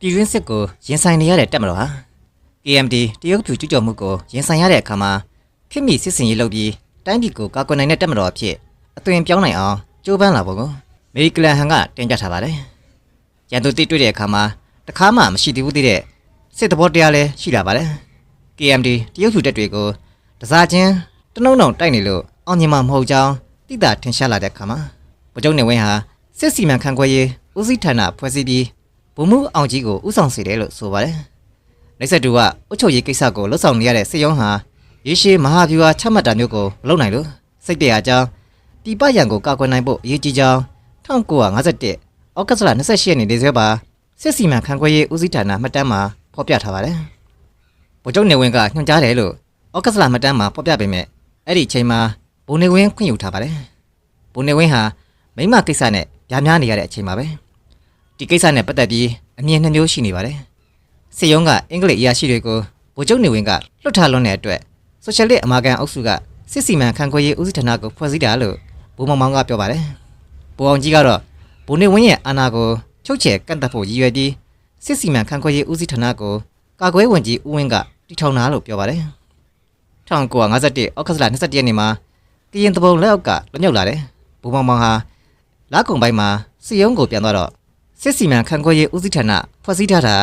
ပြည်တွင်းစစ်ကိုရင်ဆိုင်နေရတဲ့တပ်မတော်ဟာ KMD တရုတ်ဖြူကျူးကျော်မှုကိုရင်ဆိုင်ရတဲ့အခါမှာခိမိစစ်စင်ရေးလုပ်ပြီးတိုင်းပြည်ကိုကာကွယ်နိုင်တဲ့တပ်မတော်အဖြစ်အသွင်ပြောင်းနိုင်အောင်ကြိုးပမ်းလာဖို့ကိုမေရီကလန်ဟန်ကတင်ပြထားပါတယ်။ရန်သူတိတွေ့တဲ့အခါမှာတခါမှမရှိသေးဘူးသေးတဲ့စစ်တဘောတရားလည်းရှိလာပါတယ်။ KMD တရုတ်ဖြူတပ်တွေကိုတစားချင်းတနှုံနှုံတိုက်နေလို့အောင်မြင်မှာမဟုတ်ကြောင်းတိတာထင်ရှားလာတဲ့အခါမှာဗိုလ်ချုပ်နေဝင်းဟာစစ်စီမံခန့်ခွဲရေးဦးစီးဌာနဖွဲ့စည်းပြီး ဗိုလ်မှူးအောင်ကြီးကိုဦးဆောင်စေတယ်လို့ဆိုပါတယ်။နိုင်ဆက်တူကအုတ်ချုပ်ရေးကိစ္စကိုလှုပ်ဆောင်နေရတဲ့စစ်ရုံးဟာရေရှည်မဟာဗျူဟာချမှတ်တာမျိုးကိုမလုပ်နိုင်လို့စိတ်တရအကြောင်းပြည်ပရန်ကိုကာကွယ်နိုင်ဖို့အရေးကြီးကြောင်း1951ဩဂတ်လ28ရက်နေ့နေ့စွဲပါစစ်စီမံခန့်ခွဲရေးဦးစီးဌာနမှတ်တမ်းမှာဖော်ပြထားပါတယ်။ဗိုလ်ချုပ်နေဝင်းကညွှန်ကြားတယ်လို့ဩဂတ်လမှတ်တမ်းမှာဖော်ပြပေမဲ့အဲ့ဒီအချိန်မှာဘုံနေဝင်းခွင့်ယူထားပါတယ်။ဘုံနေဝင်းဟာမိမကိစ္စနဲ့ဗျာများနေရတဲ့အချိန်ပါပဲ။ ဒီကိစ္စနဲ့ပတ်သက်ပြီးအမြင်နှမျိုးရှိနေပါတယ်။စစ်ရုံးကအင်္ဂလိပ်အရာရှိတွေကိုဗိုလ်ချုပ်နေဝင်းကလွတ်ထားလွန်းတဲ့အတွက်ဆိုရှယ်လစ်အမာကန်အုပ်စုကစစ်စီမံခန့်ခွဲရေးဦးစီးဌာနကိုဖွဲ့စည်းတာလို့ဘုံမောင်မောင်ကပြောပါတယ်။ဘုံအောင်ကြီးကတော့ဘုံနေဝင်းရဲ့အာဏာကိုချုပ်ချယ်ကန့်သက်ဖို့ရည်ရွယ်ပြီးစစ်စီမံခန့်ခွဲရေးဦးစီးဌာနကိုကာကွယ်ဝင်ကြီးဦးဝင်းကတည်ထောင်တာလို့ပြောပါတယ်။1951အောက်ကစလာ21ရက်နေ့မှာကရင်တဘုံလက်အောက်ကလွတ်မြောက်လာတယ်။ဘုံမောင်မောင်ဟာလာကုံပိုင်းမှာစစ်ရုံးကိုပြန်သွားတော့ စစ်စီမံခန့်ခွဲရေးဦးစီးဌာနဖွဲ့စည်းထားတာ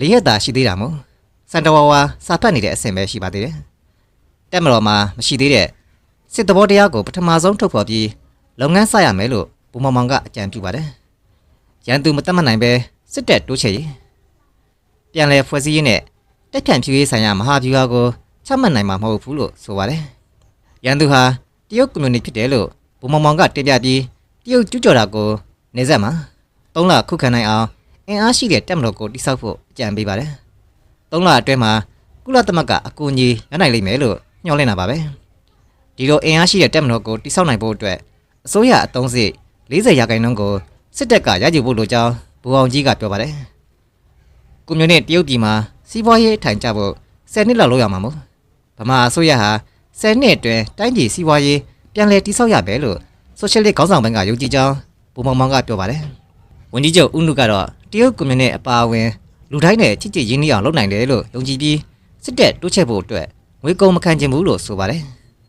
၄ရက်သာရှိသေးတာမို့စန်တဝါဝါစာဖတ်နေတဲ့အဆင့်ပဲရှိပါသေးတယ်။တက်မတော်မှာမရှိသေးတဲ့စစ်တဘောတရားကိုပထမဆုံးထုတ်ဖော်ပြီးလုပ်ငန်းစရမယ်လို့ဘုံမောင်မောင်ကအကြံပြုပါတယ်။ရန်သူမတတ်မှတ်နိုင်ပဲစစ်တပ်တိုးချဲ့ရေးပြန်လည်ဖွဲ့စည်းရေးနဲ့တက်ဖြန့်ဖြူရေးဆိုင်ရာမဟာဗျူဟာကိုချမှတ်နိုင်မှာမဟုတ်ဘူးလို့ဆိုပါတယ်။ရန်သူဟာတရုတ်ကွန်မြူနတီဖြစ်တယ်လို့ဘုံမောင်မောင်ကတင်ပြပြီးတရုတ်ကျူးကျော်တာကိုနေဆက်မှာ ၃လခုခံနိုင်အောင်အင်အားရှိတဲ့တက်မတော်ကိုတိစောက်ဖို့အကြံပေးပါတယ်။၃လအတွင်းမှာကုလသမဂ္ဂအကူအညီရနိုင်လိမ့်မယ်လို့ညှော်လင့်တာပါပဲ။ဒီလိုအင်အားရှိတဲ့တက်မတော်ကိုတိစောက်နိုင်ဖို့အတွက်အစိုးရအတုံးစစ်40ရာခိုင်နှုန်းကိုစစ်တပ်ကရယူဖို့လိုကြောင်းဘူအောင်ကြီးကပြောပါတယ်။ကွန်မြူနစ်တရုတ်ပြည်မှာစီးပွားရေးထိုင်ကြဖို့10နှစ်လောက်လုပ်ရမှာမို့ဗမာအစိုးရဟာ10နှစ်အတွင်းတိုင်းပြည်စီးပွားရေးပြန်လည်တိစောက်ရမယ်လို့ဆိုရှယ်လစ်ခေါင်းဆောင်ပိုင်းကယုံကြည်ကြောင်းဘူမောင်မောင်ကပြောပါတယ်။ ဝန်ကြီးချုပ်ဦးနုကတော့တရုတ်ကွန်မြူနစ်အပါအဝင်လူတိုင်းနဲ့ချစ်ချစ်ရင်းနှီးအောင်လုပ်နိုင်တယ်လို့ယုံကြည်ပြီးစစ်တပ်တိုးချဲ့ဖို့အတွက်ငွေကုန်မခံချင်ဘူးလို့ဆိုပါတယ်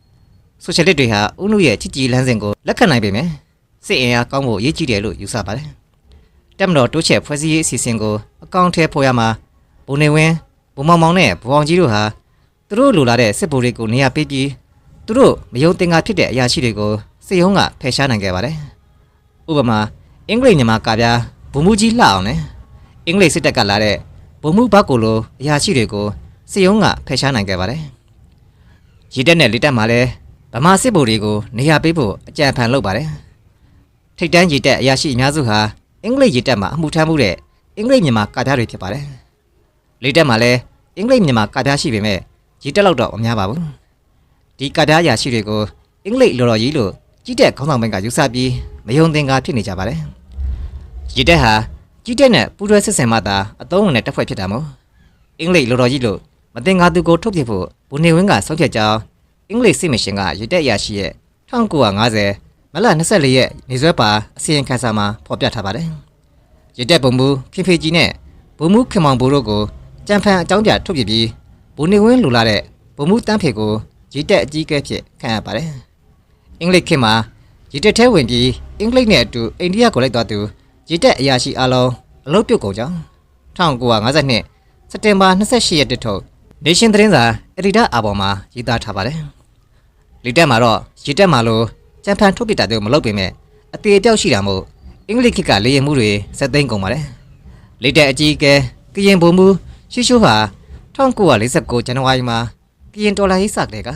။ဆိုရှယ်လစ်တွေဟာဦးနုရဲ့ချစ်ကြည်လမ်းစဉ်ကိုလက်ခံနိုင်ပေမဲ့စစ်အင်အားကောင်းဖို့ရည်ကြီးတယ်လို့ယူဆပါတယ်။တက်မတော်တိုးချဲ့ဖွဲ့စည်းရေးအစီအစဉ်ကိုအကောင့်ထဲပေါ်ရမှာဘုံနေဝင်းဘုံမောင်မောင်နဲ့ဘုံအောင်ကြီးတို့ဟာသူတို့လိုလာတဲ့စစ်ဗိုလ်တွေကိုနေရာပေးပြီးသူတို့မယုံတင်ငါဖြစ်တဲ့အရာရှိတွေကိုစစ်ရုံးကဖယ်ရှားနိုင်ခဲ့ပါတယ်။ဥပမာ အင်္ဂလိပ်မြန်မာကပြားဘုံမူကြီးလှအောင်နဲ့အင်္ဂလိပ်စစ်တပ်ကလာတဲ့ဘုံမူဘတ်ကိုလိုအရာရှိတွေကိုစစ်ရုံးကဖယ်ရှားနိုင်ခဲ့ပါတယ်။ရည်တက်နဲ့လက်တက်မှာလည်းဗမာစစ်ဗိုလ်တွေကိုနေရာပေးဖို့အကြံဖန်လုပ်ပါတယ်။ထိတ်တန်းရည်တက်အရာရှိအများစုဟာအင်္ဂလိပ်ရည်တက်မှာအမှုထမ်းမှုတဲ့အင်္ဂလိပ်မြန်မာကပြားတွေဖြစ်ပါတယ်။လက်တက်မှာလည်းအင်္ဂလိပ်မြန်မာကပြားရှိပေမဲ့ရည်တက်လောက်တော့မများပါဘူး။ဒီကပြားအရာရှိတွေကိုအင်္ဂလိပ်လော်တော်ကြီးလို့ ကြီးတဲ့ခေါင်းဆောင်ပိုင်းကယူဆပြီးမယုံသင်္ကာဖြစ်နေကြပါတယ်။ရည်တက်ဟာကြီးတဲ့နဲ့ပူးတွဲဆက်ဆံမှသာအသုံးဝင်တဲ့တပ်ဖွဲ့ဖြစ်တာမို့အင်္ဂလိပ်လော်တော်ကြီးလို့မတင်ကားသူကိုထုတ်ပြဖို့ဘုနေဝင်းကဆုံးဖြတ်ကြောင်းအင်္ဂလိပ်စစ်မရှင်ကရည်တက်အရာရှိရဲ့1950မလ24ရက်နေစွဲပါအစီရင်ခံစာမှာဖော်ပြထားပါတယ်။ရည်တက်ဘုံမူခင်ဖေကြီးနဲ့ဘုံမူခင်မောင်ဘိုးတို့ကိုကြံဖန်အကြောင်းပြထုတ်ပြပြီးဘုနေဝင်းလူလာတဲ့ဘုံမူတန်းဖေကိုရည်တက်အကြီးအကဲဖြစ်ခံရပါတယ်။ အင်္ဂလိပ်ခေတ်မှာရည်တက်ထဲဝင်ပြီးအင်္ဂလိပ်နဲ့အတူအိန္ဒိယကိုလိုက်သွားသူရည်တက်အရာရှိအလုံးအလုပ်ပြုတ်ကုန်ကြောင်း1952စက်တင်ဘာ28ရက်တထုတ် Nation သတင်းစာအက်ဒီတာအပေါ်မှာရေးသားထားပါတယ်။လီတက်မှာတော့ရည်တက်မှာလို့ကြံဖန်ထုတ်ပြတာတို့မလုပ်ပေမဲ့အသေးအပြောက်ရှိတာမို့အင်္ဂလိပ်ခေတ်ကလေရင်မှုတွေစက်သိမ်းကုန်ပါတယ်။လီတက်အကြီးအကဲကရင်ဘုံမူရှီရှိုးဟာ1949ဇန်နဝါရီမှာကရင်ဒေါ်လာရေးစကလေးက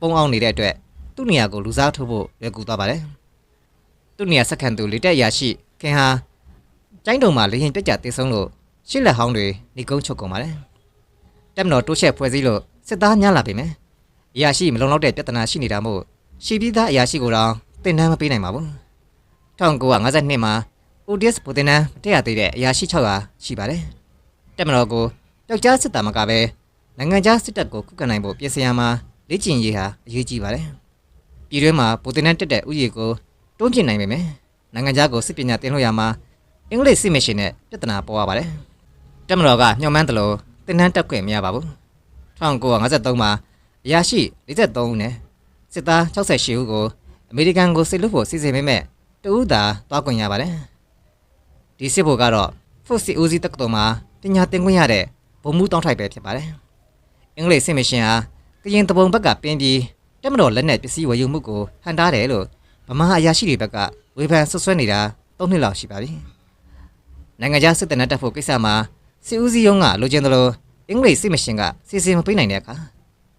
ပုံအောင်နေတဲ့အတွက် သူ့နေရာကိုလူစားထုတ်ဖို့ရွယ်ကူသွားပါတယ်။သူ့နေရာဆက်ခံသူလီတက်ရရှိခင်ဟာကျိုင်းတုံမှာလေရင်ပြက်ကြတေဆုံးလို့ရှစ်လက်ဟောင်းတွေနေကုန်းချုပ်ကုန်ပါတယ်။တက်မတော်တိုးချက်ဖွဲ့စည်းလို့စစ်သားများလာပြီမယ်။အရာရှိမလုံလောက်တဲ့ပြဿနာရှိနေတာမို့ရှိပြီးသားအရာရှိကိုတော့တင်တန်းမပေးနိုင်ပါဘူး။1952မှာ ODS ဗိုလ်တင်တန်းမတက်ရသေးတဲ့အရာရှိ600ရှိပါတယ်။တက်မတော်ကိုပျောက်ကြားစစ်သားမကပဲနိုင်ငံခြားစစ်တပ်ကိုခုခံနိုင်ဖို့ပြင်ဆင်ရမှာလေ့ကျင့်ရေးဟာအရေးကြီးပါတယ်။ ပြည်တွင်းမှာဗိုလ်တင်တန်းတက်တဲ့ဥယျာဉ်ကိုတွန်းပြနိုင်ပေမယ့်နိုင်ငံခြားကိုစစ်ပညာသင်လို့ရမှာအင်္ဂလိပ်စစ်မရှင်နဲ့ပြဿနာပေါ်ရပါတယ်။တတက်မတော်ကညှော်မှန်းတယ်လို့တင်တန်းတက်ခွင့်မရပါဘူး1953မှာအရာရှိ43ဦးနဲ့စစ်သား68ဦးကိုအမေရိကန်ကိုစစ်လို့ဖို့စီစဉ်ပေမဲ့တဦးသာသွားခွင့်ရပါတယ်ဒီစစ်ဖို့ကတော့ဖို့စီဦးစီးတက္ကသိုလ်မှာပညာသင်ခွင့်ရတဲ့ဘုံမှုတောင်းထိုက်ပဲဖြစ်ပါတယ်အင်္ဂလိပ်စစ်မရှင်ဟာကရင်တပုံဘက်ကပင်းပြီး တက်မတော်လက်နက်ပစ္စည်းဝယ်ယူမှုကိုဟန်တားတယ်လို့ဗမာအရာရှိတွေဘက်ကဝေဖန်ဆွဆွဲနေတာ၃နှစ်လောက်ရှိပါပြီနိုင်ငံခြားစစ်တပ်နဲ့တက်ဖို့ကိစ္စမှာစစ်ဦးစီးရုံးကလိုချင်တယ်လို့အင်္ဂလိပ်စစ်မရှင်ကစီစဉ်မပေးနိုင်တဲ့အခါ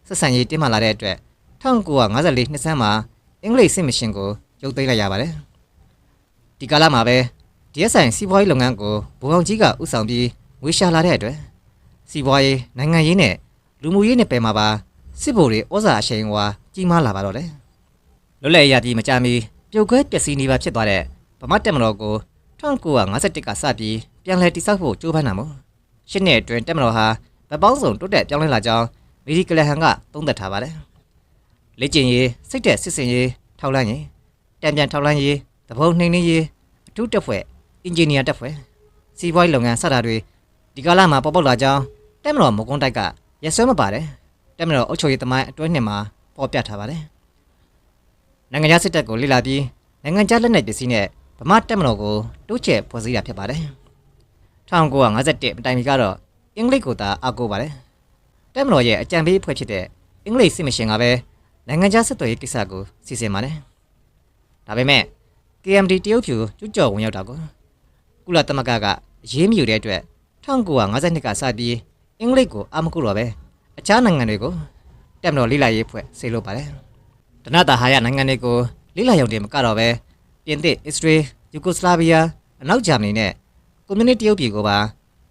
ဆက်ဆံရေးတင်းမာလာတဲ့အတွက်1954နှစ်ဆန်းမှာအင်္ဂလိပ်စစ်မရှင်ကိုရုပ်သိမ်းလိုက်ရပါတယ်ဒီကာလမှာပဲ DSI စီးပွားရေးလုပ်ငန်းကိုဘူအောင်ကြီးကဥဆောင်ပြီးဝေရှာလာတဲ့အတွက်စီးပွားရေးနိုင်ငံရေးနဲ့လူမှုရေးနဲ့ပယ်မှာပါစစ်ဗိုလ်တွေဩဇာအရှိန်အဝါ ကြီးမားလာပါတော့တယ်လွတ်လပ်ရည်မကြမီပြုတ်ခွဲပျက်စီးနေပါဖြစ်သွားတဲ့ဗမာတက်မတော်ကို1951ကစပြီးပြန်လည်တိစောက်ဖို့ကြိုးပမ်းတာမို့ရှစ်နှစ်အတွင်းတက်မတော်ဟာဗပောင်းစုံတိုးတက်ပြောင်းလဲလာကြောင်းမီဒီကလဟန်ကသုံးသပ်ထားပါတယ်လေ့ကျင့်ရေးစိတ်သက်စစ်စင်ရေးထောက်လန့်ရေးတံပြန်ထောက်လန့်ရေးသဘုံနှိမ့်နှင်းရေးအထူးတက်ဖွဲ့အင်ဂျင်နီယာတက်ဖွဲ့စီးပွားရေးလုပ်ငန်းစတာတွေဒီကာလမှာပေါ်ပေါက်လာကြောင်းတက်မတော်မကွန်းတိုက်ကရက်စွဲမပါတယ်တက်မတော်အုပ်ချုပ်ရေးသမိုင်းအတွင်းနှစ်မှာ ပေါ်ပြထားပါတယ်နိုင်ငံခြားစစ်တပ်ကိုလေ့လာပြီးနိုင်ငံခြားလက်နက်ပစ္စည်းနဲ့ဗမာတက်မတော်ကိုတိုးချဲ့ဖွဲ့စည်းတာဖြစ်ပါတယ်1951မတိုင်မီကတော့အင်္ဂလိပ်ကိုသာအားကိုးပါတယ်တက်မတော်ရဲ့အကြံပေးအဖွဲ့ဖြစ်တဲ့အင်္ဂလိပ်စစ်မရှင်ကပဲနိုင်ငံခြားစစ်တော်ရေးကိစ္စကိုစီစဉ်ပါတယ်ဒါပေမဲ့ KMD တရုတ်ဖြူကျွတ်ကြော်ဝင်ရောက်တာကိုကုလသမဂ္ဂကရေးမြူတဲ့အတွက်1952ကစပြီးအင်္ဂလိပ်ကိုအာမကုတော့ပဲအခြားနိုင်ငံတွေကို တက်မတော်လိလာရေးဖွဲ့ဆေးလို့ပါတယ်။တနတာဟာရနိုင်ငံတွေကိုလိလာရုံတင်မကတော့ပဲပြင်သစ်၊အစ္စရေး၊ယူဂိုစလာဗီးယားအနောက်ဂျာမနီနဲ့ကွန်မြူနတီတရုတ်ပြည်ကိုပါ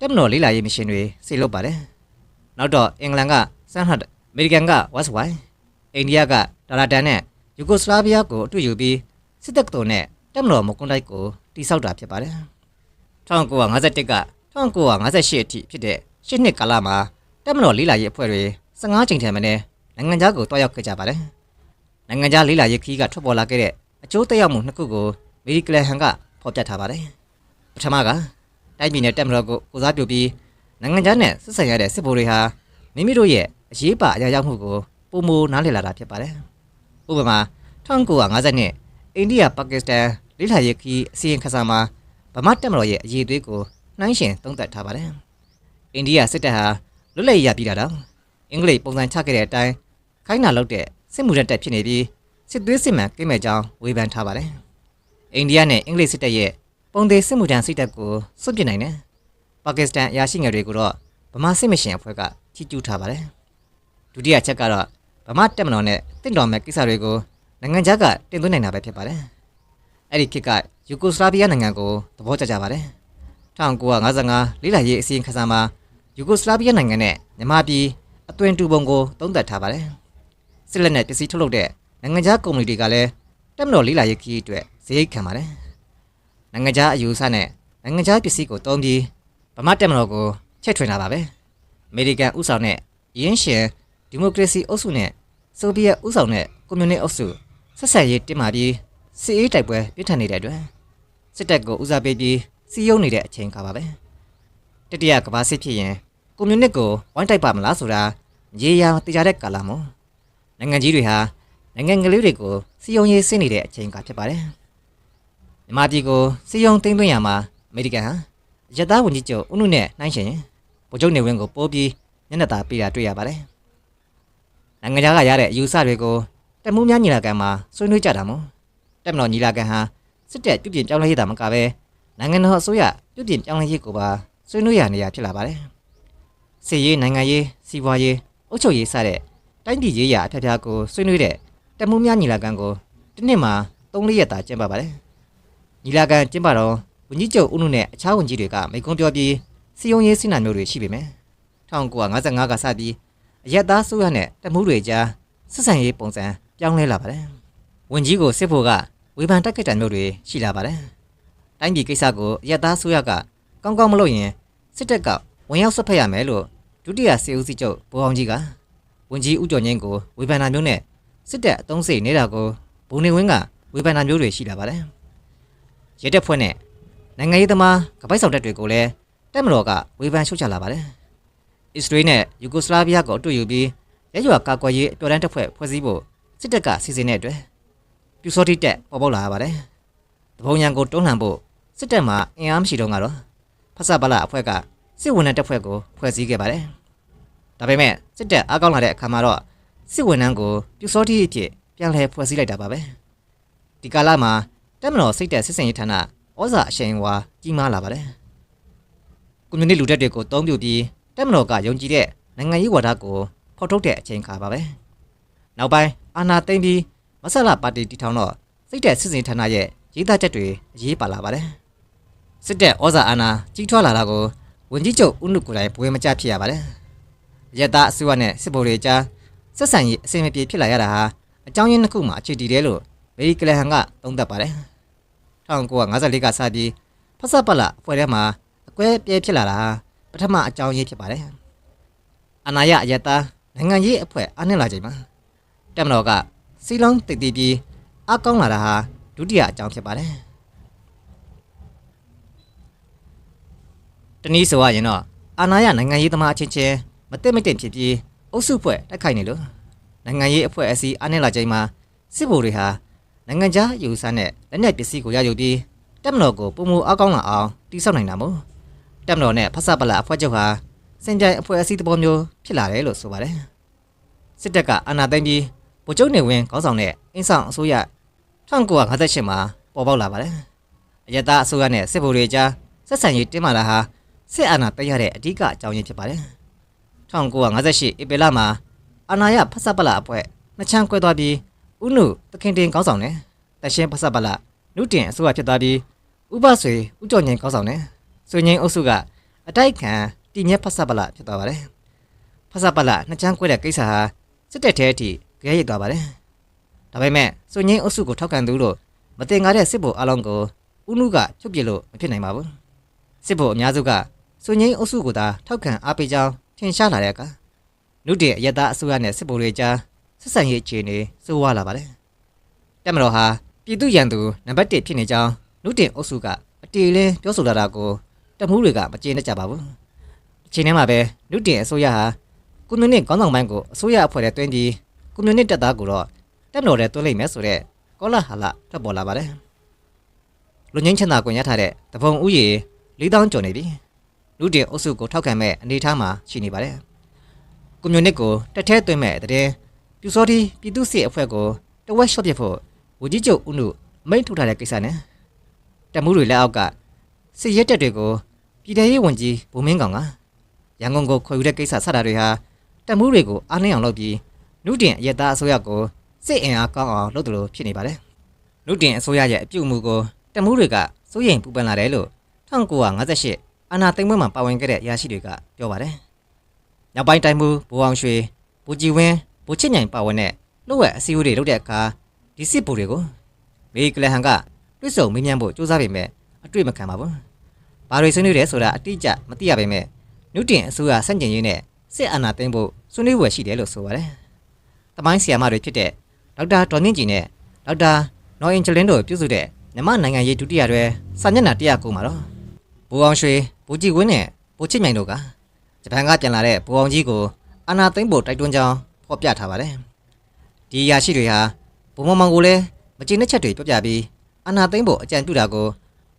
တက်မတော်လိလာရေးမရှင်တွေဆေးလို့ပါတယ်။နောက်တော့အင်္ဂလန်ကဆန်ဟတ်အမေရိကန်ကဝက်စ်ဝိုင်အိန္ဒိယကဒါလာတန်နဲ့ယူဂိုစလာဗီးယားကိုအတွေ့ယူပြီးစစ်တပ်ကတော်နဲ့တက်မတော်မကွန်တိုက်ကိုတိစောက်တာဖြစ်ပါတယ်1951က1958အထိဖြစ်တဲ့ရှစ်နှစ်ကာလမှာတက်မတော်လေးလာရေးအဖွဲ့တွေ15ချိန်ထက်မနည်း နိုင်ငံခြားကိုတွားရောက်ခဲ့ကြပါတယ်နိုင်ငံခြားလေးလာရေးခီးကထွက်ပေါ်လာခဲ့တဲ့အကျိုးသက်ရောက်မှုနှစ်ခုကိုမီဒီကလဟန်ကဖော်ပြထားပါတယ်ပထမကတိုင်းပြည်နဲ့တက်မတော်ကိုကိုစားပြုပြီးနိုင်ငံခြားနဲ့ဆက်ဆံရတဲ့စစ်ဗိုလ်တွေဟာမိမိတို့ရဲ့အရေးပါအရာရောက်မှုကိုပုံမနားလည်လာတာဖြစ်ပါတယ်ဥပမာ1950နှစ်အိန္ဒိယပါကစ္စတန်လေးလာရေးခီးအစီရင်ခံစာမှာဗမာတက်မတော်ရဲ့အရေးသွေးကိုနှိုင်းယှဉ်သုံးသပ်ထားပါတယ်။အိန္ဒိယစစ်တပ်ဟာလွတ်လပ်ရေးရပြီးတာတော့အင်္ဂလိပ်ပုံစံချခဲ့တဲ့အတိုင်း ခိုင်းနာလုပ်တဲ့စစ်မှုထမ်းတပ်ဖြစ်နေပြီးစစ်သွေးစစ်မှန်ကိမဲ့ကြောင်းဝေဖန်ထားပါတယ်။အိန္ဒိယနဲ့အင်္ဂလိပ်စစ်တပ်ရဲ့ပုံသေးစစ်မှုထမ်းစစ်တပ်ကိုစွန့်ပစ်နိုင်တယ်။ပါကစ္စတန်အရာရှိငယ်တွေကိုတော့ဗမာစစ်မရှင်အဖွဲ့ကချီးကျူးထားပါတယ်။ဒုတိယချက်ကတော့ဗမာတက်မတော်နဲ့တင့်တော်မဲ့ကိစ္စတွေကိုနိုင်ငံခြားကတင်သွင်းနိုင်တာပဲဖြစ်ပါတယ်။အဲ့ဒီခေတ်ကယူဂိုစလာဗီးယားနိုင်ငံကိုသဘောကျကြပါတယ်1955လေးလာရေးအစီရင်ခံစာမှာယူဂိုစလာဗီးယားနိုင်ငံနဲ့မြန်မာပြည်အသွင်တူပုံကိုသုံးသပ်ထားပါတယ် စစ်လက်နက်ပစ္စည်းထုတ်လုပ်တဲ့နိုင်ငံခြားကုမ္ပဏီတွေကလည်းတက်မတော်လေးလာရေးခီးအတွက်ဈေးရိတ်ခံပါတယ်နိုင်ငံခြားအယူအဆနဲ့နိုင်ငံခြားပစ္စည်းကိုသုံးပြီးဗမာတက်မတော်ကိုချက်ထွင်လာပါပဲအမေရိကန်ဥဆောင်တဲ့ရင်းရှင်ဒီမိုကရေစီအုပ်စုနဲ့ဆိုဗီယက်ဥဆောင်တဲ့ကွန်မြူနစ်အုပ်စုဆက်ဆက်ရေးတင်မာပြီးစစ်အေးတိုက်ပွဲပြစ်ထန်နေတဲ့အတွက်စစ်တပ်ကိုဦးစားပေးပြီးစီယုံနေတဲ့အချိန်ခါပါပဲတတိယကမ္ဘာစစ်ဖြစ်ရင်ကွန်မြူနစ်ကိုဝိုင်းတိုက်ပါမလားဆိုတာရေရာတည်ကြတဲ့ကာလမို့ နိုင်ငံကြီးတွေဟာနိုင်ငံကလေးတွေကိုစီယုံရေးဆင်းနေတဲ့အချိန်ကဖြစ်ပါတယ်မြန်မာပြည်ကိုစီယုံသိမ်းသွင်းရမှာအမေရိကန်ဟာရသားဝန်ကြီးချုပ်ဦးနုနဲ့နှိုင်းယှဉ်ရင်ဗိုလ်ချုပ်နေဝင်းကိုပိုးပြီးညနေသားပေးတာတွေ့ရပါတယ်နိုင်ငံခြားကရတဲ့အယူဆတွေကိုတက်မှုများညီလာခံမှာဆွေးနွေးကြတာမို့တက်မတော်ညီလာခံဟာစစ်တပ်ပြုပြင်ပြောင်းလဲရေးတာမကပဲနိုင်ငံတော်အစိုးရပြုပြင်ပြောင်းလဲရေးကိုပါဆွေးနွေးရနေရဖြစ်လာပါတယ်။စစ်ရေးနိုင်ငံရေးစီးပွားရေးအုပ်ချုပ်ရေးစတဲ့ တိုင်းပြည်ရေးရာအဖျက်ဖျားကိုဆွေးနွေးတဲ့တမှုများညီလာခံကိုတစ်နှစ်မှာ၃လရက်တာကျင်းပပါတယ်။ညီလာခံကျင်းပတော့ဝန်ကြီးချုပ်ဦးနုနဲ့အခြားဝန်ကြီးတွေကမိန့်ခွန်းပြောပြီးစီယုံရေးစီနံမျိုးတွေရှိပေမယ်။1955ကစပြီးအရက်သားဆိုရနဲ့တမှုတွေကြားဆက်ဆံရေးပုံစံပြောင်းလဲလာပါတယ်။ဝန်ကြီးကိုစစ်ဖို့ကဝေဖန်တက်ကြတဲ့မျိုးတွေရှိလာပါတယ်။တိုင်းပြည်ကိစ္စကိုရက်သားဆိုရကကောင်းကောင်းမလုပ်ရင်စစ်တပ်ကဝင်ရောက်ဆွတ်ဖက်ရမယ်လို့ဒုတိယစေဦးစီးချုပ်ဗိုလ်အောင်ကြီးက ဝန်ကြီးဦးကျော်ငင်းကိုဝေဖန်တာမျိုးနဲ့စစ်တပ်အုံစိတ်နေတာကိုဘုံနေဝင်းကဝေဖန်တာမျိုးတွေရှိလာပါတယ်။ရဲတပ်ဖွဲ့နဲ့နိုင်ငံရေးသမားကပိုက်ဆောင်တပ်တွေကိုလည်းတက်မတော်ကဝေဖန်ရှုတ်ချလာပါတယ်အစ္စရေးနဲ့ယူဂိုစလာဗီးယားကိုအတူယူပြီးရဲရွာကာကွယ်ရေးအတော်တန်းတပ်ဖွဲ့ဖွဲ့စည်းဖို့စစ်တပ်ကစီစဉ်တဲ့အတွက်ပြူစောတိတက်ပေါ်ပေါက်လာရပါတယ်တပုံရန်ကိုတွန်းလှန်ဖို့စစ်တပ်မှာအင်အားမရှိတော့ကတော့ဖဆပလအဖွဲ့ကစစ်ဝန်ထမ်းတပ်ဖွဲ့ကိုဖွဲ့စည်းခဲ့ပါတယ် ဒါပေမဲ့စစ်တပ်အားကောင်းလာတဲ့အခါမှာတော့စစ်ဝန်ထမ်းကိုပြူစောတိအဖြစ်ပြန်လည်ဖွဲ့စည်းလိုက်တာပါပဲဒီကာလမှာတက်မတော်စိတ်တက်စစ်စင်ရေးဌာနဩဇာအရှိန်အဝါကြီးမားလာပါတယ်ကွန်မြူနစ်လူတက်တွေကိုတုံးပြပြီးတက်မတော်ကယုံကြည်တဲ့နိုင်ငံရေးဝါဒကိုဖော်ထုတ်တဲ့အချိန်ခါပါပဲနောက်ပိုင်းအာနာသိမ့်ပြီးမဆလာပါတီတီထောင်တော့စိတ်တက်စစ်စင်ဌာနရဲ့ရေးသားချက်တွေအရေးပါလာပါတယ်စစ်တပ်ဩဇာအာဏာကြီးထွားလာတာကိုဝန်ကြီးချုပ်ဦးနုကိုယ်တိုင်ဘွေမကျဖြစ်ရပါတယ် ရတအစိုးရနဲ့စစ်ဗိုလ်တွေကြားဆက်ဆံရေးအဆင်မပြေဖြစ်လာရတာဟာအကြောင်းရင်းတစ်ခုမှအခြေတည်တယ်လို့မေရီကလဟန်ကသုံးသပ်ပါတယ်1954ကစပြီးဖဆပလအဖွဲ့ထဲမှာအကွဲပြဲဖြစ်လာတာဟာပထမအကြောင်းရင်းဖြစ်ပါတယ်အနာရအယတနိုင်ငံရေးအဖွဲ့အနှက်လာချိန်မှာတက်မတော်ကစီလုံးတည်တည်ပြီးအကောင်းလာတာဟာဒုတိယအကြောင်းဖြစ်ပါတယ်တနည်းဆိုရရင်တော့အာနာရနိုင်ငံရေးသမားအချင်းချင်း မသိမသိဖြစ်ပြီးအုပ်စုဖွဲ့တိုက်ခိုက်နေလို့နိုင်ငံရေးအဖွဲ့အစည်းအနှက်လာချိန်မှာစစ်ဗိုလ်တွေဟာနိုင်ငံခြားယူဆတဲ့လက်နက်ပစ္စည်းကိုရယူပြီးတက်မတော်ကိုပုံမူအကောင်းလာအောင်တိစောက်နိုင်တာမို့တက်မတော်နဲ့ဖဆပလအဖွဲ့ချုပ်ဟာစင်ကြိုင်အဖွဲ့အစည်းသဘောမျိုးဖြစ်လာတယ်လို့ဆိုပါတယ်စစ်တပ်ကအာဏာသိမ်းပြီးဗိုလ်ချုပ်နေဝင်းခေါင်းဆောင်တဲ့အင်းဆောင်အစိုးရ1958မှာပေါ်ပေါက်လာပါတယ်အယက်သားအစိုးရနဲ့စစ်ဗိုလ်တွေကြားဆက်ဆံရေးတင်းမာလာဟာစစ်အာဏာသိမ်းရတဲ့အဓိကအကြောင်းရင်းဖြစ်ပါတယ် 1958ဧပြီလမှာအာဏာရဖဆပလအဖွဲ့နှစ်ချမ်းကွဲသွားပြီးဥနုတခင်တင်ကောင်းဆောင်နဲ့တရှင်းဖဆပလနုတင်အစိုးရဖြစ်သွားပြီးဥပဆွေဥကြော်ငင်ကောင်းဆောင်နဲ့ဆွေငင်အုပ်စုကအတိုက်ခံတည်မြဲဖဆပလဖြစ်သွားပါတယ်ဖဆပလနှစ်ချမ်းကွဲတဲ့ကိစ္စဟာစစ်တပ်ထဲအထိကြဲရစ်သွားပါတယ်ဒါပေမဲ့ဆွေငင်အုပ်စုကိုထောက်ခံသူလို့မတင်ကားတဲ့စစ်ဗိုလ်အလုံးကိုဥနုကချုပ်ပြစ်လို့မဖြစ်နိုင်ပါဘူးစစ်ဗိုလ်အများစုကဆွေငင်အုပ်စုကိုသာထောက်ခံအားပေးကြောင်း ထင်ရှားလာတဲ့အခါနုတင်အယက်သားအစိုးရနဲ့စစ်ဗိုလ်တွေကြားဆက်ဆံရေးအခြေအနေစိုးဝါးလာပါတယ်။တက်မတော်ဟာပြည်သူရန်သူနံပါတ်1ဖြစ်နေကြောင်းနုတင်အုပ်စုကအတီလင်းပြောဆိုလာတာကိုတမှုတွေကမကျေနပ်ကြပါဘူး။အချိန်ထဲမှာပဲနုတင်အစိုးရဟာကွန်မြူနစ်ခေါင်းဆောင်ပိုင်းကိုအစိုးရအဖွဲ့နဲ့တွင်းပြီးကွန်မြူနစ်တပ်သားကိုတော့တက်မတော်နဲ့တွင်းလိုက်မယ်ဆိုတဲ့ကောလာဟာလထွက်ပေါ်လာပါတယ်။လူငင်းချန်တာကွန်ရထားတဲ့တပုံဥယေ4000ကျော်နေပြီ။ နုတင်အုပ်စုကိုထောက်ခံမဲ့အနေအထားမှာရှိနေပါတယ်။ကွန်မြူနစ်ကိုတက်ထဲသွင်းမဲ့တဲ့ပြူစောတိပြည်သူ့စစ်အဖွဲ့ကိုတဝက်ရှော့ပြဖို့ဝကြီးချုပ်ဦးနုမိန့်ထုတ်ထားတဲ့ကိစ္စနဲ့တမှုတွေလက်အောက်ကစစ်ရဲတပ်တွေကိုပြည်ထရေးဝန်ကြီးဘုံမင်းကောင်ကရန်ကုန်ကိုခေါ်ယူတဲ့ကိစ္စဆက်တာတွေဟာတမှုတွေကိုအားနှင်းအောင်လုပ်ပြီးနုတင်အယက်သားအစိုးရကိုစစ်အင်အားကောင်းအောင်လုပ်တယ်လို့ဖြစ်နေပါတယ်။နုတင်အစိုးရရဲ့အပြုအမူကိုတမှုတွေကစိုးရိမ်ပူပန်လာတယ်လို့1958 အာနာသိမ့်ပွဲမှာပါဝင်ခဲ့တဲ့အရာရှိတွေကပြောပါတယ်။နောက်ပိုင်းတိုင်းမှုဘိုးအောင်ရွှေဗိုလ်ကြီးဝင်းဗိုလ်ချစ်ညိုင်ပါဝင်တဲ့လှုပ်ဝက်အစည်းအဝေးတွေလုပ်တဲ့အခါဒီစစ်ဗိုလ်တွေကိုမေကလဟန်ကတွစ်ဆုံမင်းမြန်းဖို့စူးစမ်းပေမဲ့အတွေ့မခံပါဘူး။ဘာတွေဆွေးနွေးတယ်ဆိုတာအတိအကျမသိရပေမဲ့နုတင်အစိုးရဆန့်ကျင်ရေးနဲ့စစ်အာဏာသိမ်းဖို့ဆွေးနွေးဝယ်ရှိတယ်လို့ဆိုပါတယ်။တမိုင်းဆီယာမတွေဖြစ်တဲ့ဒေါက်တာဒေါ်နှင်းကြည်နဲ့ဒေါက်တာနော်အင်ဂျလင်းတို့ပြုစုတဲ့မြန်မာနိုင်ငံရေးဒုတိယတွဲစာမျက်နှာ109မှာတော့ဘူအောင်ရွှေ ဘူကြည်ဝင်းနဲ့ဘူချစ်မြိုင်တို့ကဂျပန်ကပြန်လာတဲ့ဘူအောင်ကြီးကိုအာဏာသိမ်းဖို့တိုက်တွန်းကြောင်းဖော်ပြထားပါတယ်။ဒီအရာရှိတွေဟာဘုံမောင်မောင်ကိုလည်းမကျေနပ်ချက်တွေပြောပြပြီးအာနာသိမ့်ဖို့အကြံပြုတာကို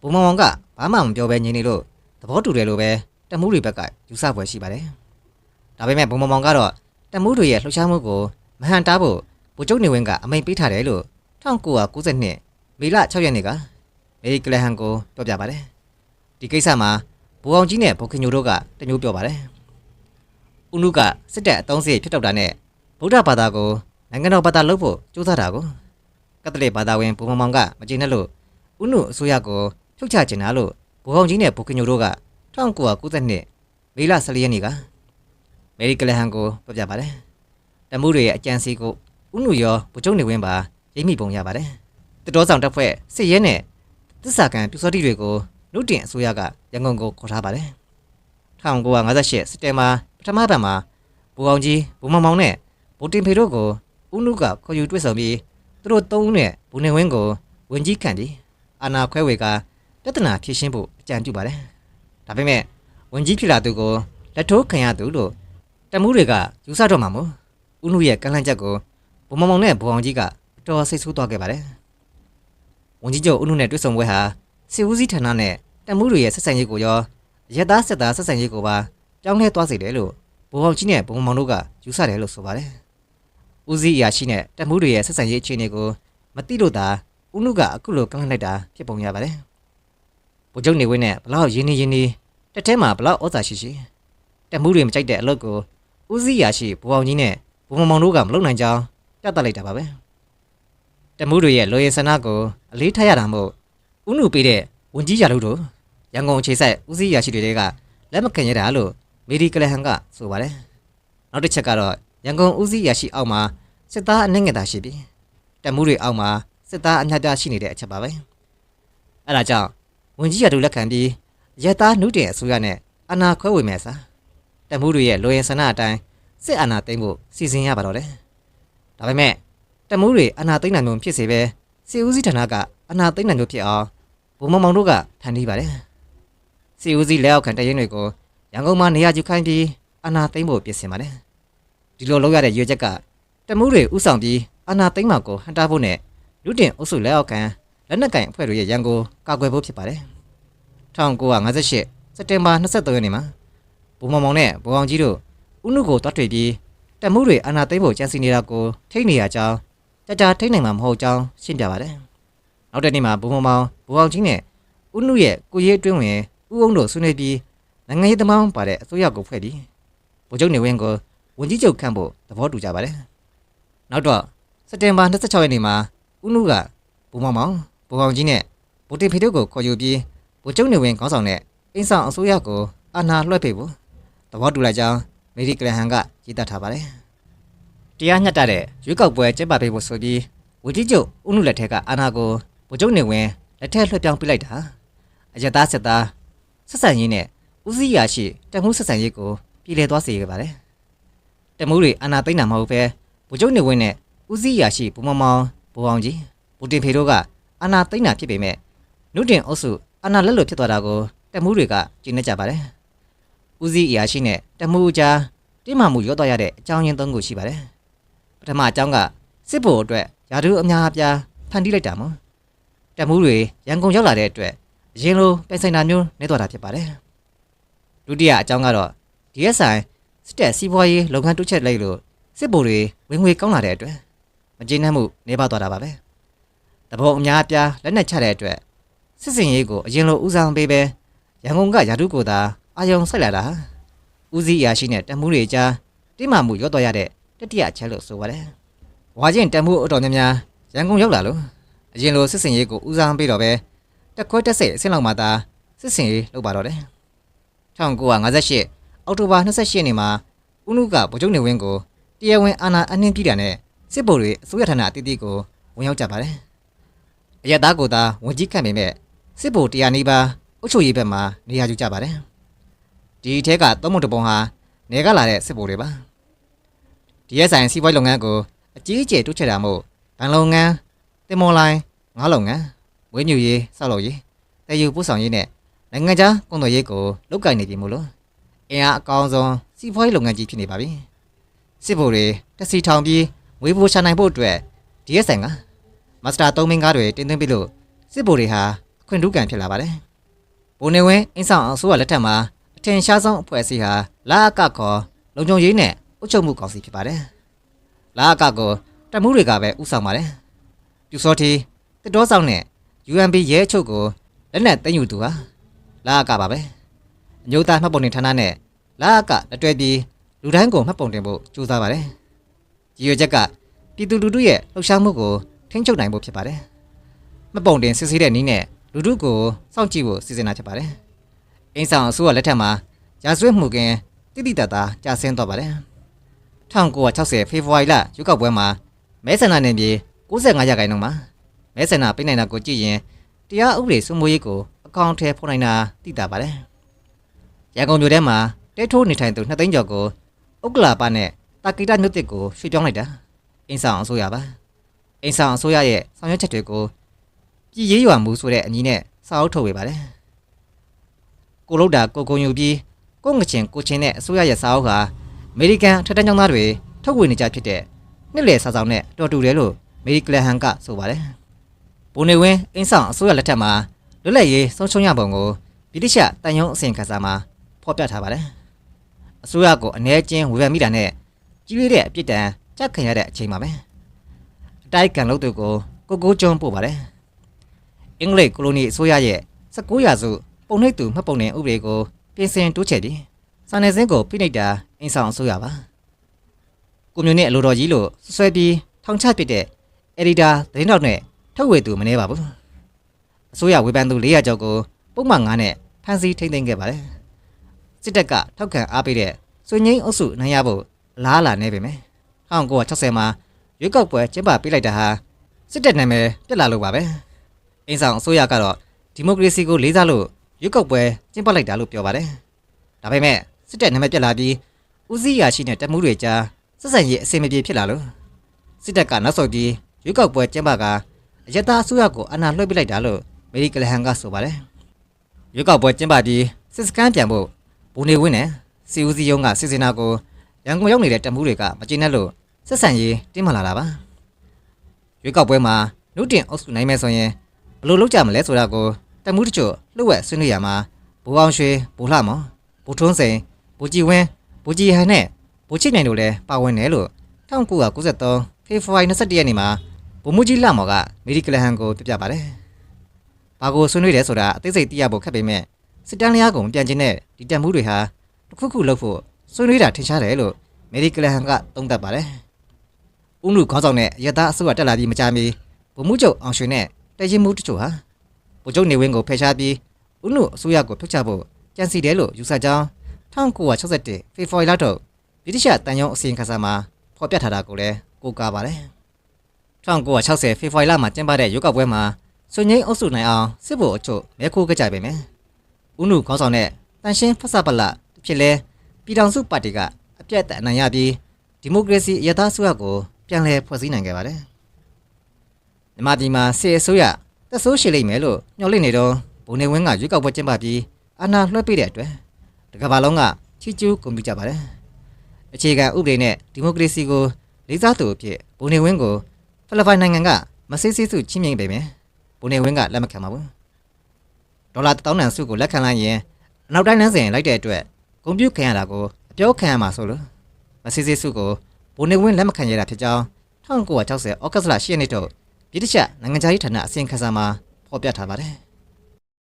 ဘုံမောင်မောင်ကဘာမှမပြောဘဲညင်နေလို့သဘောတူတယ်လို့ပဲတမှုတွေဘက်ကယူဆပွဲရှိပါတယ်။ဒါပေမဲ့ဘုံမောင်မောင်ကတော့တမှုတွေရဲ့လှုပ်ရှားမှုကိုမဟန်တားဖို့ဗိုလ်ချုပ်နေဝင်းကအမိန့်ပေးထားတယ်လို့1992မေလ6ရက်နေ့ကမေရီကလဟန်ကိုပြောပြပါတယ်။ဒီကိစ္စမှာ ဘူအောင်ကြီးနဲ့ဘုခင်ညိုတို့ကတညိုးပြောပါတယ်။ဦးနုကစစ်တပ်အတုံးစီဖြစ်တော့တာနဲ့ဗုဒ္ဓဘာသာကိုနိုင်ငံတော်ဘာသာလုပ်ဖို့ကြိုးစားတာကိုကက်သလစ်ဘာသာဝင်ဘုံမောင်ကမကျေနပ်လို့ဥနုအစိုးရကိုဖြုတ်ချချင်တာလို့ဘိုးအောင်ကြီးနဲ့ဘိုကညိုတို့က1992မေလ14ရက်နေ့ကမေရီကလဟန်ကိုပြောပြပါတယ်တမှုတွေရဲ့အကြံစီကိုဥနုရောဗိုလ်ချုပ်နေဝင်းပါရိပ်မိပုံရပါတယ်တတော်ဆောင်တပ်ဖွဲ့စစ်ရဲနဲ့သစ္စာကံပြူစောတိတွေကို လူတင်အစိုးရကရန်ကုန်ကိုခေါ်ထားပါတယ်1958စက်တင်ဘာပထမပတ်မှာဘိုးအောင်ကြီးဘုံမောင်မောင်နဲ့ဗိုလ်တင်ဖေတို့ကိုဦးနုကခေါ်ယူတွေ့ဆုံပြီးသူတို့သုံးဦးနဲ့ဘူနေဝင်းကိုဝင်ကြီးခံပြီးအာနာခွဲဝေကပြဿနာဖြေရှင်းဖို့အကြံပြုပါတယ်။ဒါပေမဲ့ဝင်ကြီးဖြစ်လာသူကိုလက်ထိုးခံရသူလို့တမှုတွေကယူဆတော့မှာမို့ဦးနုရဲ့ကန့်လန့်ချက်ကိုဘုံမမောင်နဲ့ဘုံအောင်ကြီးကအတော်စိတ်ဆိုးသွားခဲ့ပါတယ်ဝင်ကြီးချုပ်ဦးနုနဲ့တွေ့ဆုံပွဲဟာ စီဦးစီးဌာနနဲ့တမှုတွေရဲ့ဆက်ဆံရေးကိုရောရက်သားဆက်သားဆက်ဆံရေးကိုပါပြောင်းလဲသွားစေတယ်လို့ဘုံအောင်ကြီးနဲ့ဘုံမမောင်တို့ကယူဆတယ်လို့ဆိုပါတယ်ဦးစီးအရာရှိနဲ့တမှုတွေရဲ့ဆက်ဆံရေးအခြေအနေကိုမသိလို့သာဦးနုကအခုလိုကန့်လန့်လိုက်တာဖြစ်ပုံရပါတယ်ဗိုလ်ချုပ်နေဝင်းနဲ့ဘလောက်ရင်းနေရင်းနေတက်ထဲမှာဘလောက်ဩဇာရှိရှိတမှုတွေမကြိုက်တဲ့အလုပ်ကိုဦးစီးအရာရှိဘုံအောင်ကြီးနဲ့ဘုံမမောင်တို့ကမလုပ်နိုင်ကြောင်းပြသလိုက်တာပါပဲတမှုတွေရဲ့လိုရည်ဆန္ဒကိုအလေးထားရတာမို့ ဦးနုပေးတဲ့ဝန်ကြီးရာလို့တို့ရန်ကုန်အခြေစိုက်ဦးစီးအရာရှိတွေကလက်မခံရတာလို့မေဒီကလဟန်ကဆိုပါတယ်နောက်တစ်ချက်ကတော့ရန်ကုန်ဦးစီးအရာရှိအောက်မှာစစ်သားအနှဲငယ်သားရှိပြီတမှုတွေအောက်မှာစစ်သားအများပြားရှိနေတဲ့အချက်ပါပဲအဲဒါကြောင့်ဝန်ကြီးရာတို့လက်ခံပြီးရက်သားနှုတ်တင်အစိုးရနဲ့အနာခွဲဝေမယ်စာတမှုတွေရဲ့လိုရည်ဆန္ဒအတိုင်းစစ်အာဏာသိမ်းဖို့စီစဉ်ရပါတော့တယ်ဒါပေမဲ့တမှုတွေအာဏာသိမ်းနိုင်မှုဖြစ်စေပဲစီဦးစီးဌာနက အနာသိမ်းနိုင်မှုဖြစ်အောင်ဘုံမောင်မောင်တို့ကဖန်တီးပါတယ်စီဦးစီးလက်အောက်ခံတရင်တွေကိုရန်ကုန်မှာနေရာယူခိုင်းပြီးအာဏာသိမ်းဖို့ပြင်ဆင်ပါတယ်ဒီလိုလုပ်ရတဲ့ရွေးချက်ကတမှုတွေဥဆောင်ပြီးအာဏာသိမ်းမှာကိုဟန်တာဖို့နဲ့လူတင်အုပ်စုလက်အောက်ခံလက်နက်ကင်အဖွဲ့တွေရဲ့ရန်ကိုကာကွယ်ဖို့ဖြစ်ပါတယ်1958စက်တင်ဘာ23ရက်နေ့မှာဘုံမောင်မောင်နဲ့ဘုံအောင်ကြီးတို့ဥနုကိုတွတ်တွေ့ပြီးတက်မှုတွေအာဏာသိမ်းဖို့ကြံစည်နေတာကိုထိတ်နေရကြောင်းကြကြထိတ်နိုင်မှာမဟုတ်ကြောင်းရှင်းပြပါတယ်။ နောက်တစ်နေ့မှာဘုံမောင်မောင်ဘုံအောင်ကြီးနဲ့ဥနုရဲ့ကိုရေးအတွင်းဝင်ဥအောင်တို့ဆွေးနွေးပြီးနိုင်ငံရေးသမိုင်းပါတဲ့အစိုးရကိုဖွဲ့ပြီးဗိုလ်ချုပ်နေဝင်းကိုဝန်ကြီးချုပ်ခန့်ဖို့သဘောတူကြပါတယ်။နောက်တော့စက်တင်ဘာ26ရက်နေ့မှာဥနုကဘုံမောင်မောင်ဘုံအောင်ကြီးနဲ့ဗိုလ်တင်ဖေတို့ကိုခေါ်ယူပြီးဗိုလ်ချုပ်နေဝင်းခေါင်းဆောင်တဲ့အင်းဆောင်အစိုးရကိုအာဏာလွှဲပေးဖို့သဘောတူလိုက်ကြောင်းမေရီကလဟန်ကရေးသားထားပါတယ်။တရားညှက်တတဲ့ရွေးကောက်ပွဲကျင်းပပေးဖို့ဆိုပြီးဝီတီကျုပ်ဦးနုလက်ထက်ကအာဏာကို ဗိုလ်ချုပ်နေဝင်းလက်ထက်လွှဲပြောင်းပေးလိုက်တာအယက်သားစစ်သားဆက်ဆံရေးနဲ့ဦးစီးရာရှိတက်မှုဆက်ဆံရေးကိုပြည်လည်သွားစေခဲ့ပါတယ်။တက်မှုတွေအာဏာသိမ်းတာမဟုတ်ပဲဗိုလ်ချုပ်နေဝင်းနဲ့ဦးစီးရာရှိဘူမမောင်ဘူအောင်ကြီးဘူတင်ဖေတို့ကအာဏာသိမ်းတာဖြစ်ပေမဲ့နုတင်အုပ်စုအာဏာလက်လွတ်ဖြစ်သွားတာကိုတက်မှုတွေကကျင်းနေကြပါတယ်။ဦးစီးအရာရှိနဲ့တက်မှုအကြားတိမမှုရောတော့ရတဲ့အကြောင်းရင်းသုံးခုရှိပါတယ်။ပထမအကြောင်းကစစ်ဗိုလ်အတွက်ယာဒူအများအပြားဖန်တီးလိုက်တာမို့ တက်မှုတွေရန်ကုန်ရောက်လာတဲ့အတွက်အရင်လိုပိုင်ဆိုင်တာမျိုးနေတော့တာဖြစ်ပါတယ်။ဒုတိယအကြောင်းကတော့ DSI စစ်တပ်စီးပွားရေးလုပ်ငန်းတိုးချက်လိုက်လို့စစ်ဗိုလ်တွေဝင်ငွေကောင်းလာတဲ့အတွက်မကျေနပ်မှုနေပါသွားတာပါပဲ။တဘောအများအပြားလက်နက်ချတဲ့အတွက်စစ်စင်ရေးကိုအရင်လိုဦးဆောင်ပေးပဲရန်ကုန်ကယာဒုကိုသာအာယုံဆိုင်လာတာဦးစီးအရာရှိနဲ့တမှုတွေကြားတိမမှုရောတော့ရတဲ့တတိယအချက်လို့ဆိုပါတယ်။ဝါချင်းတမှုအတော်များများရန်ကုန်ရောက်လာလို့ အရင်လိုစစ်စင်ရေးကိုဦးဆောင်ပေးတော့ပဲတက်ခွဲတက်စိတ်အဆင့်လောက်မှသာစစ်စင်ရေးလုပ်ပါတော့တယ်။1958အောက်တိုဘာ28ရက်နေ့မှာဦးနုကဗိုလ်ချုပ်နေဝင်းကိုတရားဝင်အာဏာအနှင်းပြတာနဲ့စစ်ဗိုလ်တွေအစိုးရဌာနအသီးသီးကိုဝင်ရောက်ကြပါတယ်။အရသားကိုသာဝန်ကြီးခန့်ပေမဲ့စစ်ဗိုလ်တရားနီးပါးအုပ်ချုပ်ရေးဘက်မှာနေရာယူကြပါတယ်။ဒီထဲကသုံးမုံတပုံဟာနေကလာတဲ့စစ်ဗိုလ်တွေပါ။ဒီရဲ့ဆိုင်စီးပွားရေးလုပ်ငန်းကိုအကြီးအကျယ်တိုးချဲ့တာမို့ဗန်လုပ်ငန်း တင်မော်လိုင်းငါးလုပ်ငန်းဝင်းညူရေးစောက်လုပ်ရေးတည်ယူပို့ဆောင်ရေးနဲ့နိုင်ငံခြားကုန်သွယ်ရေးကိုလုပ်ကိုင်နေပြီမို့လို့အင်အားအကောင်းဆုံးစီးပွားရေးလုပ်ငန်းကြီးဖြစ်နေပါပြီ။စစ်ဗိုလ်တွေတက်စီထောင်ပြီးငွေပိုချနိုင်ဖို့အတွက် DSN ကမစတာ3မင်းကားတွေတင်သွင်းပြီးလို့စစ်ဗိုလ်တွေဟာအခွင့်ထူးကန်ဖြစ်လာပါတယ်။ဘိုနေဝင်းအင်းဆောင်အစိုးရလက်ထက်မှာအထင်ရှားဆုံးအဖွဲ့အစည်းဟာလာအကခေါ်လုံခြုံရေးနဲ့အုပ်ချုပ်မှုကောင်စီဖြစ်ပါတယ်။လာအကကိုတပ်မှုတွေကပဲဥဆောင်ပါတယ်။ ပြူစောတီတစ်တော်ဆောင်နဲ့ UMB ရဲအချုပ်ကိုလက်နက်သိမ်းယူသူဟာလာအကပါပဲ။အညိုသားမှတ်ပုံတင်ဌာနနဲ့လာအကလက်တွဲပြီးလူတိုင်းကိုမှတ်ပုံတင်ဖို့ကြိုးစားပါတယ်။ဒီရွေချက်ကပြည်သူလူထုရဲ့လှုပ်ရှားမှုကိုထိန်းချုပ်နိုင်ဖို့ဖြစ်ပါတယ်။မှတ်ပုံတင်စစ်ဆေးတဲ့နည်းနဲ့လူထုကိုစောင့်ကြည့်ဖို့စီစဉ်တာဖြစ်ပါတယ်။အင်းဆောင်အစိုးရလက်ထက်မှာရာဇဝတ်မှုကင်းတိတိတတ်တာကြာဆင်းသွားပါတယ်။1960ဖေဖော်ဝါရီလရွေးကောက်ပွဲမှာမဲဆန္ဒနယ်မြေ 65ရာခိုင်နှုန်းမှာမဲဆန္ဒပေးနိုင်တာကိုကြည့်ရင်တရားဥပဒေစိုးမိုးရေးကိုအကောင့်ထဲဖော်နိုင်တာသိတာပါတယ်။ရန်ကုန်မြို့ထဲမှာတဲထိုးနေထိုင်သူ2သိန်းကျော်ကိုဥက္ကလာပနဲ့တာကိတမြို့တစ်ကိုရွှေ့ပြောင်းလိုက်တာအင်းဆောင်အစိုးရပါအင်းဆောင်အစိုးရရဲ့ဆောင်ရွက်ချက်တွေကိုပြည်ရေးရွာမှုဆိုတဲ့အမည်နဲ့စာအုပ်ထုတ်ဝေပါတယ်ကိုလုတ်တာကိုကုံယူပြီးကိုငချင်းကိုချင်းနဲ့အစိုးရရဲ့စာအုပ်ဟာအမေရိကန်ထက်တန်းကျောင်းသားတွေထုတ်ဝေနေကြဖြစ်တဲ့နှစ်လည်စာဆောင်နဲ့တော်တူတယ်လို့ မေရီကလဟန်ကဆိုပါတယ်။ဘုံနေဝင်းအင်းဆောင်အစိုးရလက်ထက်မှာလွတ်လပ်ရေးဆုံးရှုံးရပုံကိုဗြိတိရှတန်ယုံအစီရင်ခံစာမှာဖော်ပြထားပါတယ်။အစိုးရကိုအ ਨੇ ချင်းဝေဖန်မိတာနဲ့ကြီးလေးတဲ့အပြစ်ဒဏ်ကြက်ခံရတဲ့အချိန်မှာပဲအတိုက်ကန်လို့သူကိုကိုကိုကျွန်းပို့ပါတယ်။အင်္ဂလိပ်ကိုလိုနီအစိုးရရဲ့19ရာစုပုံနှိပ်သူမှတ်ပုံတင်ဥပဒေကိုပြင်ဆင်တိုးချဲ့ပြီးစာနယ်ဇင်းကိုဖိနှိပ်တာအင်းဆောင်အစိုးရပါ။ကွန်မြူနစ်အလိုတော်ကြီးလို့ဆွဆွဲပြီးထောင်ချပစ်တဲ့ အက်ဒီတာသတင်းတော်နဲ့ထုတ်ဝေသူမနေပါဘူး။အစိုးရဝေဖန်သူ400ကျော်ကိုပုံမှန်9နဲ့ဖမ်းဆီးထိန်းသိမ်းခဲ့ပါတယ်။စစ်တပ်ကထောက်ခံအားပေးတဲ့စွငိမ့်အုပ်စုနိုင်ရဖို့အလားအလာနေပေမဲ့1960မှာရွေးကောက်ပွဲကျင်းပပေးလိုက်တာဟာစစ်တပ်နာမည်ပြက်လာလို့ပါပဲ။အင်းဆောင်အစိုးရကတော့ဒီမိုကရေစီကိုလေးစားလို့ရွေးကောက်ပွဲကျင်းပလိုက်တာလို့ပြောပါတယ်။ဒါပေမဲ့စစ်တပ်နာမည်ပြက်လာပြီးဦးစီးရာရှိတဲ့တပ်မှုတွေကြားဆက်ဆံရေးအဆင်မပြေဖြစ်လာလို့စစ်တပ်ကနောက်ဆုတ်ပြီး ရွေးကောက်ပွဲကျင်းပကအယက်သားအစိုးရကိုအနာလွှဲပစ်လိုက်တာလို့မေရီကလဟန်ကဆိုပါတယ်။ရွေးကောက်ပွဲကျင်းပပြီးစစ်စခန်းပြန်ဖို့ဘူနေဝင်းနဲ့စီဦးစီးယုံကစစ်စင်နာကိုရန်ကုန်ရောက်နေတဲ့တပ်မှုတွေကမကျေနပ်လို့ဆက်ဆံရေးတင်းမာလာတာပါ။ရွေးကောက်ပွဲမှာလူတင်အုပ်စုနိုင်မယ်ဆိုရင်ဘယ်လိုလုပ်ကြမလဲဆိုတာကိုတပ်မှုတချို့လှုပ်ဝက်ဆွေးနွေးရမှာဘူအောင်ရွှေဘူလှမော်ဘူထွန်းစိန်ဘူကြည်ဝင်းဘူကြည်ဟန်နဲ့ဘူချိနိုင်တို့လည်းပါဝင်တယ်လို့1993ဖေဖော်ဝါရီ21ရက်နေ့မှာ ဗိုလ်မှူးကြီးလမော်ကမေရီကလဟန်ကိုပြပြပါတယ်။ဘာကိုဆွေးနွေးတယ်ဆိုတာအသေးစိတ်သိရဖို့ခက်ပေမဲ့စစ်တမ်းလျားကုန်ပြန်ကျင်တဲ့ဒီတံမှုတွေဟာတစ်ခုခုလုပ်ဖို့ဆွေးနွေးတာထင်ရှားတယ်လို့မေရီကလဟန်ကသုံးသပ်ပါတယ်။ဦးနုခေါင်းဆောင်တဲ့ရတအစိုးရတက်လာပြီးမကြာမီဗိုလ်မှူးချုပ်အောင်ရွှေနဲ့တရင်မှုတချို့ဟာဗိုလ်ချုပ်နေဝင်းကိုဖယ်ရှားပြီးဦးနုအစိုးရကိုဖျက်ချဖို့ကြံစီတယ်လို့ယူဆကြောင်း1961ဖေဖော်ဝါရီလထုတ်ဗြိတိရှတန်ယုံအစီရင်ခံစာမှာဖော်ပြထားတာကိုလည်းကိုးကားပါတယ်။ 1960ဖေဖော်ဝါရီလမှာကျင်းပတဲ့ရွေးကောက်ပွဲမှာစွန်ငိမ့်အုပ်စုနိုင်အောင်စစ်ဗိုလ်အချို့မဲခိုးကြကြပေမယ်။ဦးနုခေါင်းဆောင်တဲ့တန်ရှင်းဖဆပလတစ်ဖြစ်လဲပြည်ထောင်စုပါတီကအပြတ်အနိုင်ရပြီးဒီမိုကရေစီအရသာအစိုးရကိုပြန်လည်ဖွဲ့စည်းနိုင်ခဲ့ပါတယ်။မြန်မာပြည်မှာစစ်အစိုးရတက်ဆိုးရှိလိမ့်မယ်လို့ညှော်လင့်နေတော့ဘုံနေဝင်းကရွေးကောက်ပွဲကျင်းပပြီးအာဏာလွှဲပေးတဲ့အတွက်တကမ္ဘာလုံးကချီးကျူးဂုဏ်ပြုကြပါတယ်။အခြေခံဥပဒေနဲ့ဒီမိုကရေစီကိုလေးစားသူအဖြစ်ဘုံနေဝင်းကို ဖိလစ်ပိုင်နိုင်ငံကမဆေးဆေးစုချင်းမြင်ပေမယ်ဘုံနေဝင်းကလက်မခံပါဘူး။ဒေါ်လာ1000တန်စုကိုလက်ခံလိုက်ရင်အနောက်တိုင်းလမ်းစဉ်လိုက်တဲ့အတွက်ဂုဏ်ပြုခံရတာကိုအပြောခံရမှာဆိုလို့မဆေးဆေးစုကိုဘုံနေဝင်းလက်မခံရတာဖြစ်ကြောင်း1960ဩဂတ်စ်လ10ရက်နေ့ထုတ်ဗြိတိရှနိုင်ငံခြားရေးဌာနအစီရင်ခံစာမှာဖော်ပြထားပါတယ်။